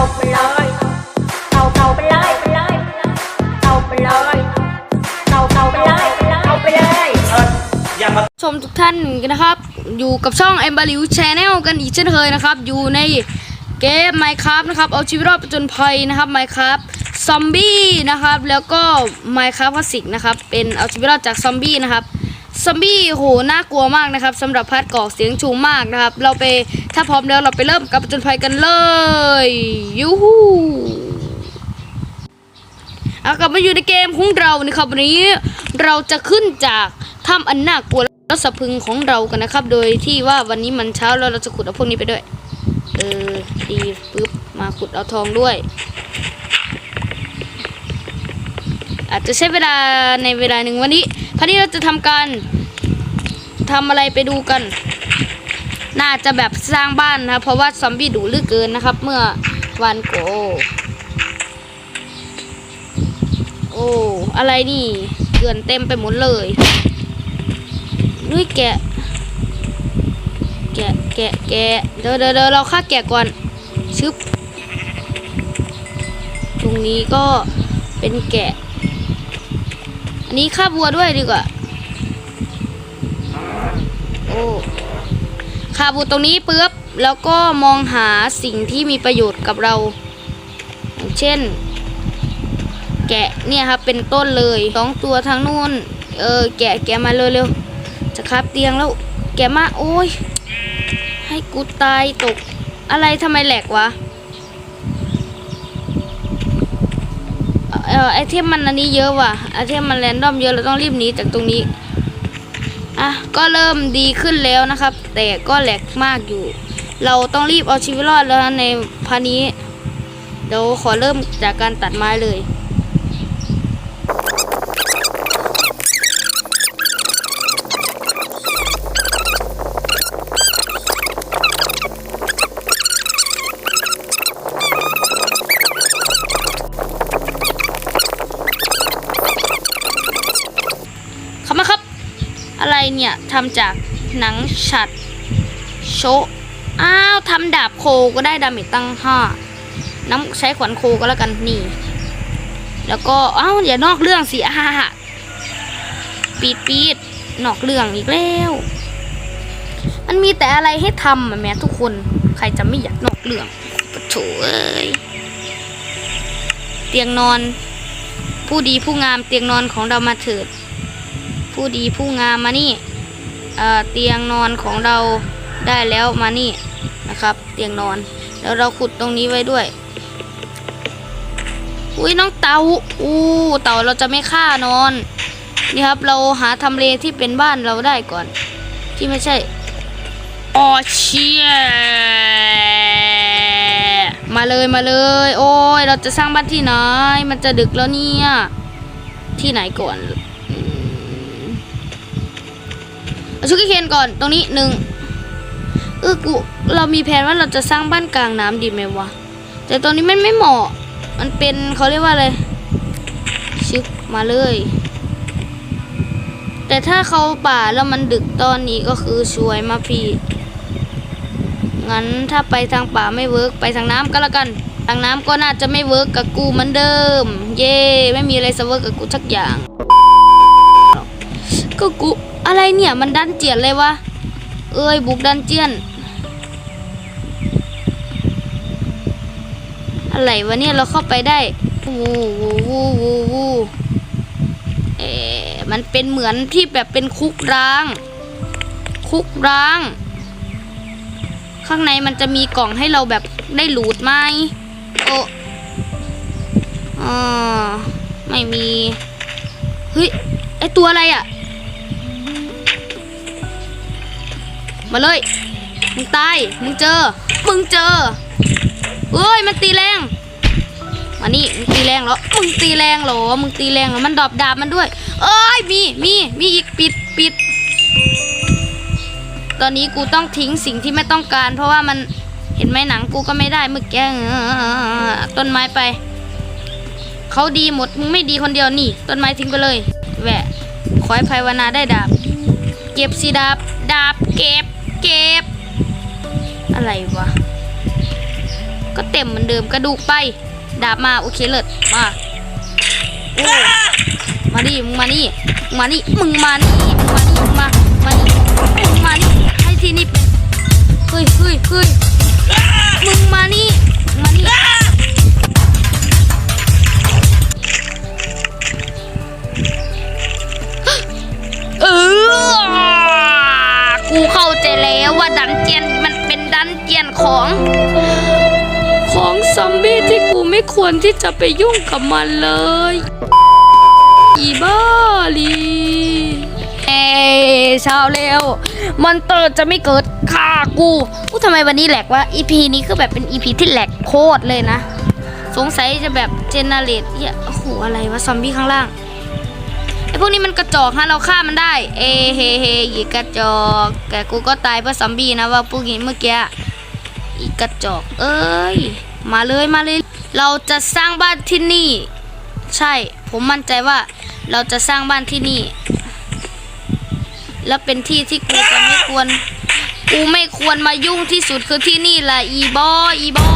เอาไปเลยเอาเอาไปเลยไปเลยเอาไปเลยเอาเอาไปเลยเอาไปเลยเอออย่ามาชมทุกท่านกันนะครับ อยู่กับช่อง e m b a r i w Channel กันอีกเช่นเคยนะครับ อยู่ในเกม Minecraft นะครับ เอาชีวิตรอดประจนภัยนะครับ Minecraft ซอมบี้นะครับ แล้วก็ Minecraft คลาสสิกนะครับ เป็นเอาชีวิตรอดจากซอมบี้นะครับ ซอมบี้โหน่ากลัวมากนะครับสำหรับพัดก่อเสียงชูมากนะครับ เราไปถ้าพร้อมแล้วเราไปเริ่มกับประจนภัยกันเลยยูฮูเอากลับมาอยู่ในเกมของเรานะครับวันนี้เราจะขึ้นจากถ้ำอันน่ากลัวและสะพึงของเรากันนะครับ โดยที่ว่าวันนี้มันเช้าแล้วเราจะขุดเอาพวกนี้ไปด้วยเออดีปึ๊บมาขุดเอาทองด้วย อาจจะใช้เวลาในเวลาหนึ่งวันนี้ พันนี้เราจะทำการทำอะไรไปดูกัน น่าจะแบบสร้างบ้านนะเพราะว่าซอมบี้ดุเหลือเกินนะครับ เมื่อวันโกโอ้อะไรนี่เกลื่อนเต็มไปหมดเลยนุ้ยแกะ แกะแกะแกะเดี๋ยวเดี๋ยวเดี๋ยวเราฆ่าแกะก่อนชึบตรงนี้ก็เป็นแกะ นนี้ฆ่าบัวด้วยดีกว่า โอ้ฆ่าบัวตรงนี้ปึ๊บแล้วก็มองหาสิ่งที่มีประโยชน์กับเราอย่างเช่น แกะเนี่ยครับเป็นต้นเลยสองตัวทางนู้นเออแกะแกะมาเร็วๆจะครับเตียงแล้ว แกะมาโอ้ยให้กูตายตกอะไรทำไมแหลกวะเออไอเทมมันอันนี้เยอะว่ะไอเทมมันแรนดอมเยอะเราต้องรีบหนีจากตรงนี้อะก็เริ่มดีขึ้นแล้วนะครับ แต่ก็แหลกมากอยู่ เราต้องรีบเอาชีวิตรอดแล้วในพานี้เดี๋ยวขอเริ่มจากการตัดไม้เลย เข้ามาครับ อะไรเนี่ยทำจากหนังฉัดโชะอ้าวทำดาบโคก็ได้ดาเมจตั้งห้าน้ำใช้ขวัญโคก็แล้วกันนี่ แล้วก็อ้าวอย่านอกเรื่องสิอ่าปีดปีดนอกเรื่องอีกแล้ว มันมีแต่อะไรให้ทำอะแม่ทุกคนใครจะไม่อยากนอกเรื่องปะโถเอ้ยเตียงนอน ผู้ดีผู้งามเตียงนอนของเรามาเถิด ผู้ดีผู้งามมานี่เตียงนอนของเราได้แล้วมานี่นะครับ เตียงนอน แล้วเราขุดตรงนี้ไว้ด้วย อุ้ยน้องเต่าอู้เต่าเราจะไม่ฆ่านอนนี่ครับเราหาทำเลที่เป็นบ้านเราได้ก่อน ที่ไม่ใช่ออเชี่ยมาเลยมาเลย โอ้ยเราจะสร้างบ้านที่ไหน มันจะดึกแล้วเนี่ย ที่ไหนก่อน ชุกเคนก่อนตรงนี้หนึ่งเออกูเรามีแผนว่าเราจะสร้างบ้านกลางน้ำดีไหมวะแต่ตรงนี้มันไม่เหมาะ มันเป็นเขาเรียกว่าอะไรชึบมาเลย แต่ถ้าเขาป่าแล้วมันดึกตอนนี้ก็คือช่วยมาพี่งั้นถ้าไปทางป่าไม่เวิร์กไปทางน้ำก็แล้วกัน ทางน้ำก็น่าจะไม่เวิร์กกับกูเหมือนเดิม เย่ไม่มีอะไรสเวิร์กกับกูสักอย่างก็กู อะไรเนี่ยมันดันเจียนเลยวะ เอ้ยบุกดันเจียน อะไรวะเนี่ยเราเข้าไปได้วูวูวูวูวูเอ๊มันเป็นเหมือนที่แบบเป็นคุกร้าง คุกร้าง ข้างในมันจะมีกล่องให้เราแบบได้หลูดไหมโออ่าไม่มี เฮ้ย ไอตัวอะไรอะ่ะ มาเลย มึงตาย มึงเจอ มึงเจอ เอ้ย มันตีแรง มานี่ มึงตีแรงเหรอ มึงตีแรงเหรอ มึงตีแรงเหรอ มันดอบดาบมันด้วย เอ้ย มี มี มีอีก ปิด ปิด ตอนนี้กูต้องทิ้งสิ่งที่ไม่ต้องการ เพราะว่ามัน เห็นไหมหนังกูก็ไม่ได้มื่อกี้ต้นไม้ไป เขาดีหมด มึงไม่ดีคนเดียวนี่ ต้นไม้ทิ้งไปเลย แหวะ ขอให้ภาวนาได้ดาบ เก็บสิดาบ ดาบเก็บ เก็บ อะไรวะ ก็เต็มเหมือนเดิมกระดูกไป ดาบมาโอเคเลิศมาโอ้มาดิมึงมานี่มึงมานี่มึงมานี่มึงมานี่มึงมามานี่มึงมานี่ให้ที่นี่เป็นเฮ้ยเฮ้ยเฮ้ยมึงมานี่มึงมานี่เออ ว่าดันเจียนมันเป็นดันเจียนของ ของซอมบี้ที่กูไม่ควรที่จะไปยุ่งกับมันเลย อีบ้าลีเอ้ช้าเร็วมอนเตอร์จะไม่เกิดฆ่ากูอู้ทำไมวันนี้แหลกวะ EP นี้คือแบบเป็น EP ที่แหลกโคตรเลยนะ สงสัยจะแบบเจเนเรตเหี้ยโอ้โหอะไรวะซอมบี้ข้างล่าง พวกนี้มันกระจอกฮะเราฆ่ามันได้ เอเฮเฮอีกระจอกแต่กูก็ตายเพราะซอมบี้นะว่าพวกนี้เมื่อกี้อีกระจอก เอ้ย มาเลยมาเลย เราจะสร้างบ้านที่นี่ ใช่ ผมมั่นใจว่า เราจะสร้างบ้านที่นี่ และเป็นที่ที่กูจะไม่ควร กูไม่ควรมายุ่งที่สุดคือที่นี่แหละอีบออีบอ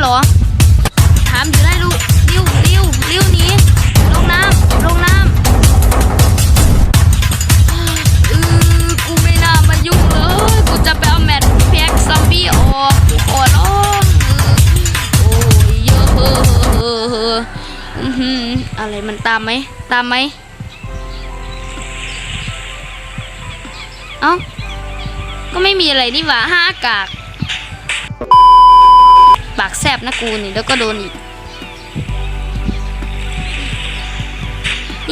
เหรอ ถามอยู่ได้ลูกริ้วริ้วริ้วหนี้ลงน้ำลงน้ำเออกูไม่น่ามายุ่งเลย กูจะไปเอาแมทแพ็กซอมบี้ออกกูขอร้องโอ้ยเยอะเฮ้อเฮ้อเฮ้ออื้อะไรมันตามไหมตามไหมเอ้าก็ไม่มีอะไรนี่หว่าห้ากากากแซบนะกูนี่แล้วก็โดนอีก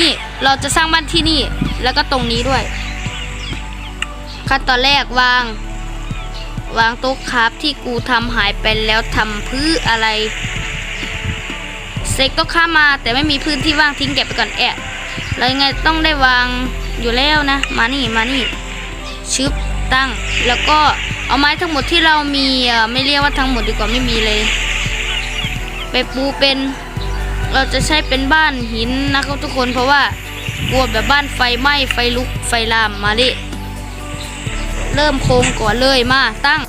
นี่เราจะสร้างบ้านที่นี่ แล้วก็ตรงนี้ด้วย ขั้นตอนแรกวาง วางโต๊ะคราฟที่กูทำหายไปแล้วทำพื้อะไรเซ็กโต๊ะครามาแต่ไม่มีพื้นที่ว่างทิ้งเก็บไปก่อนแอะแล้วยังไงต้องได้วางอยู่แล้วนะ มานี่มานี่ชึบตั้งแล้วก็ เอาไม้ทั้งหมดที่เรามีอ่อไม่เรียกว่าทั้งหมดดีกว่าไม่มีเลย ไปปูเป็นเราจะใช้เป็นบ้านหินนะครับทุกคนเพราะว่ากลัวแบบบ้านไฟไหม้ไฟลุกไฟลามมาดิเริ่มโครงก่อนเลยมาตั้ง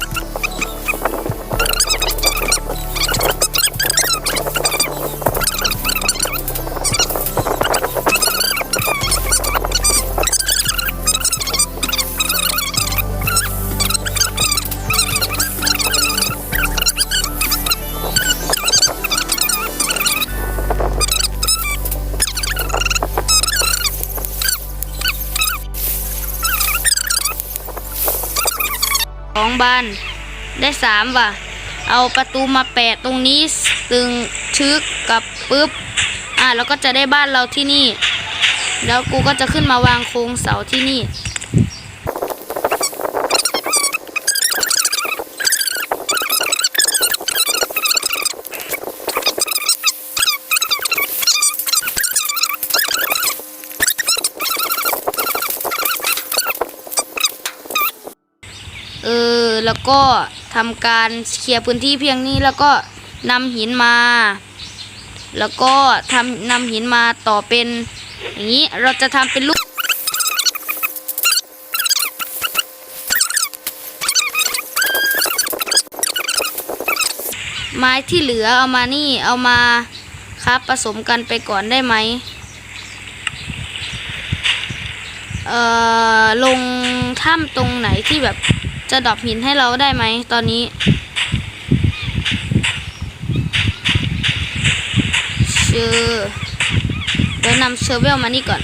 องบานได้สามว่ะ เอาประตูมาแปะตรงนี้ตึงชึกกับปึ๊บ อะแล้วก็จะได้บ้านเราที่นี่ แล้วกูก็จะขึ้นมาวางโครงเสาที่นี่ เออ แล้วก็ทำการเคลียร์พื้นที่เพียงนี้แล้วก็นำหินมา แล้วก็ทำนำหินมาต่อเป็น อย่างนี้เราจะทำเป็นลูกไม้ที่เหลือเอามานี่เอามาครับผสมกันไปก่อนได้ไหมเอ่อลงถ้ำตรงไหนที่แบบ จะดรอปหินให้เราได้ไหมตอนนี้เชอร์เดี๋ยวนำเชอร์เวลมานี่ก่อน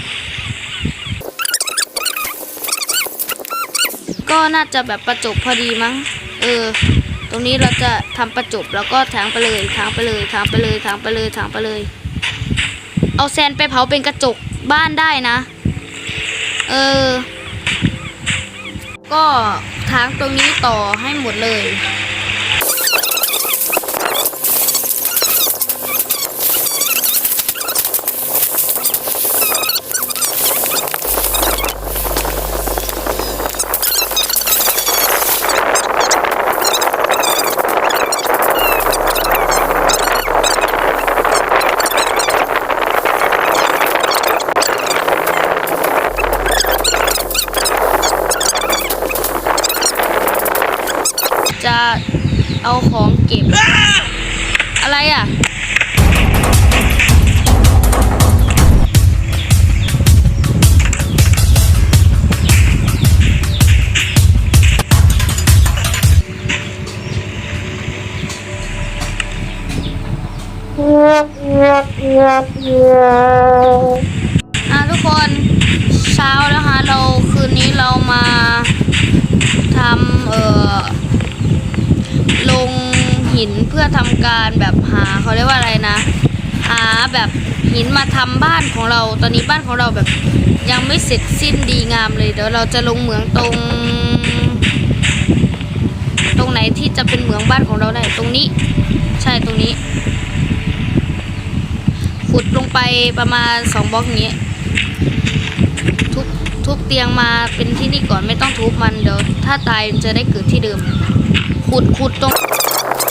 ก็น่าจะแบบประจบพอดีมั้ง เออ ตรงนี้เราจะทำประจบแล้วก็ทางไปเลยทางไปเลยทางไปเลยทางไปเลยทางไปเลย เอาแซนไปเผาเป็นกระจกบ้านได้นะ เออ ก็ทางตรงนี้ต่อให้หมดเลย เอาของเก็บ อะไรอะอะทุกคนเช้าแล้วฮะเราคืนนี้เรามาทำเอ่อ หินเพื่อทำการแบบหาเขาเรียกว่าอะไรนะ หาแบบหินมาทำบ้านของเรา ตอนนี้บ้านของเราแบบยังไม่เสร็จสิ้นดีงามเลย เดี๋ยวเราจะลงเหมืองตรง ตรงไหนที่จะเป็นเหมืองบ้านของเราได้ตรงนี้ ใช่ตรงนี้ ขุดลงไปประมาณสองบล็อกนี้ทุบทุบเตียงมาเป็นที่นี่ก่อนไม่ต้องทุบมันเดี๋ยวถ้าตายจะได้เกิดที่เดิม ขุดขุดตรง ย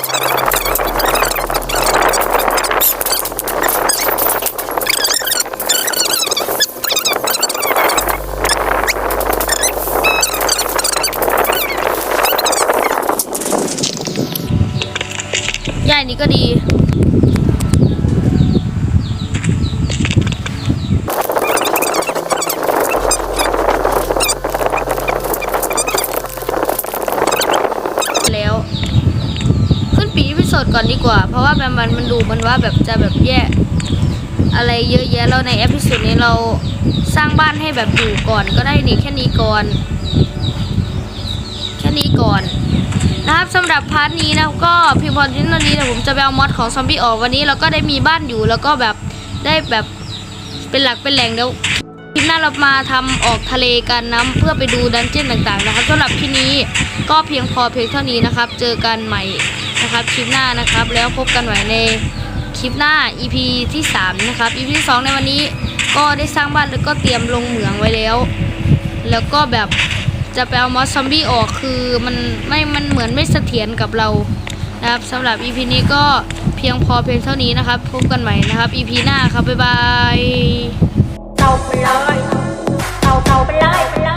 ่ายนี้ก็ดี แล้ว ขึ้นปีพิโซด ก่อนดีกว่า เพราะว่าแบบมันมันดูมันว่าแบบจะแบบแย่อะไรเยอะแยะแล้วในเอพิโซดนี้เราสร้างบ้านให้แบบอยู่ก่อนก็ได้นี่แค่นี้ก่อน แค่นี้ก่อนนะครับสำหรับพาร์ทนี้นะก็เพียงพอที่เท่านี้เดี๋ยวผมจะไปเอามอดของซอมบี้ออกวันนี้เราก็ได้มีบ้านอยู่แล้วก็แบบได้แบบเป็นหลักเป็นแหล่งเดี๋ยวคลิปหน้าเรามาทำออกทะเลกันนะเพื่อไปดูดันเจี้ยนต่างๆนะครับสำหรับที่นี้ก็เพียงพอเพียงเท่านี้นะครับ เจอกันใหม่ นะครับคลิปหน้านะครับ แล้วพบกันใหม่ในคลิปหน้า EP ที่ 3 นะครับ EP ที่ 2 ในวันนี้ก็ได้สร้างบ้านแล้วก็เตรียมลงเหมืองไว้แล้ว แล้วก็แบบจะไปเอามอสซอมบี้ออกคือมันไม่มันเหมือนไม่เสถียรกับเรานะครับสำหรับ EP นี้ก็เพียงพอเพียงเท่านี้นะครับ พบกันใหม่นะครับ EP หน้าครับ บ๊ายบายเอาไปเลยเอาเอาไปเลย